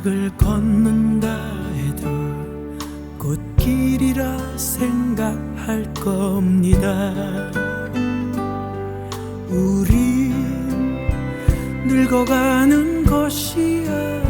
막을 걷는다 해도 꽃길이라 생각할 겁니다. 우리 늙어가는 것이 아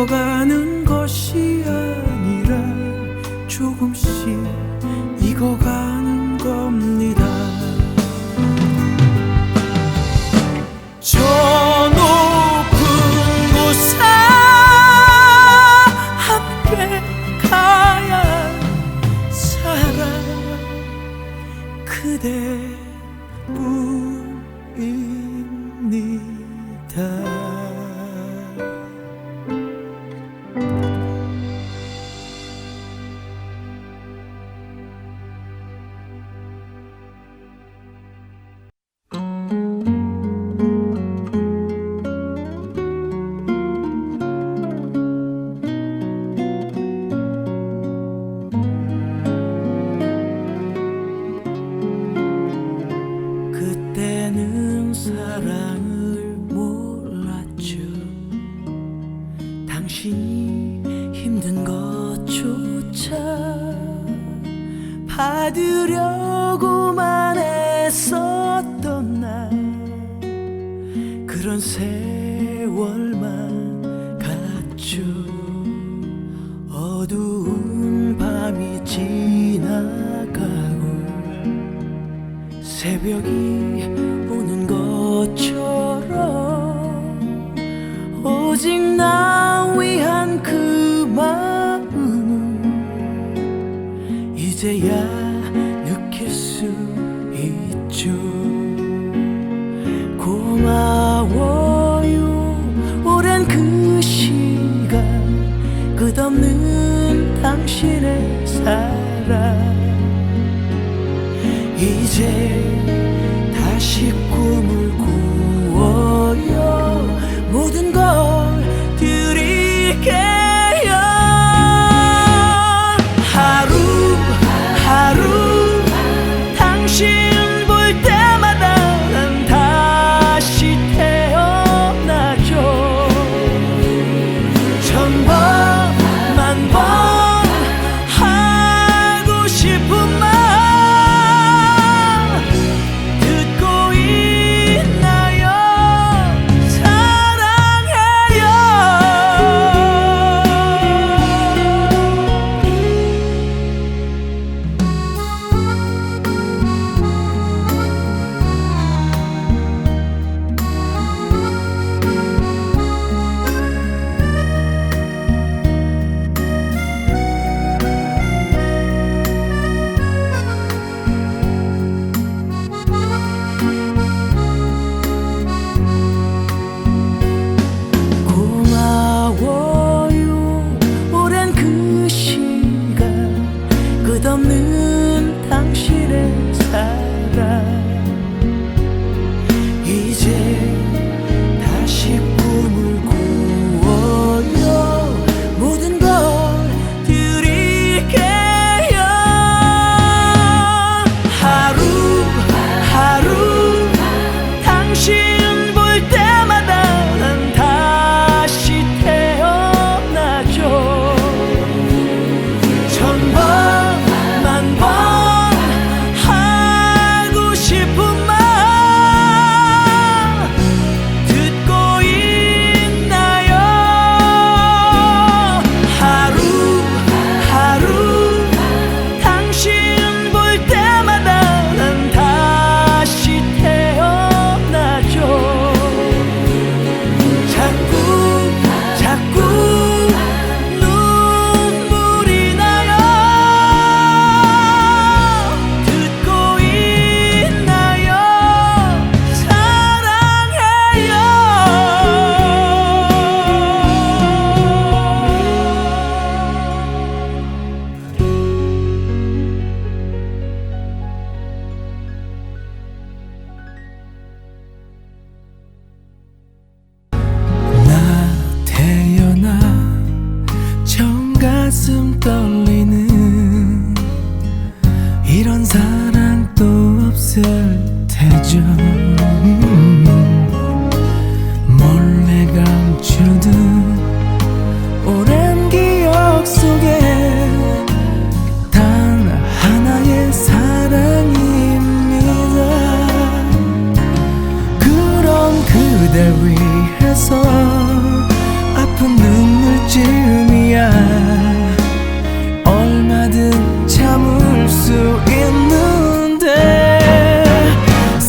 늙어가는 받으려고만 했었던 날. 그런 세월만 갔죠. 어두운 밤이 지나가고 새벽이 오는 것처럼 오직 나 이제야 느낄 수 있죠. 고마워요. 오랜 그 시간 끝없는 당신의 사랑. 이제 가슴 떨리는 이런 사랑 또 없을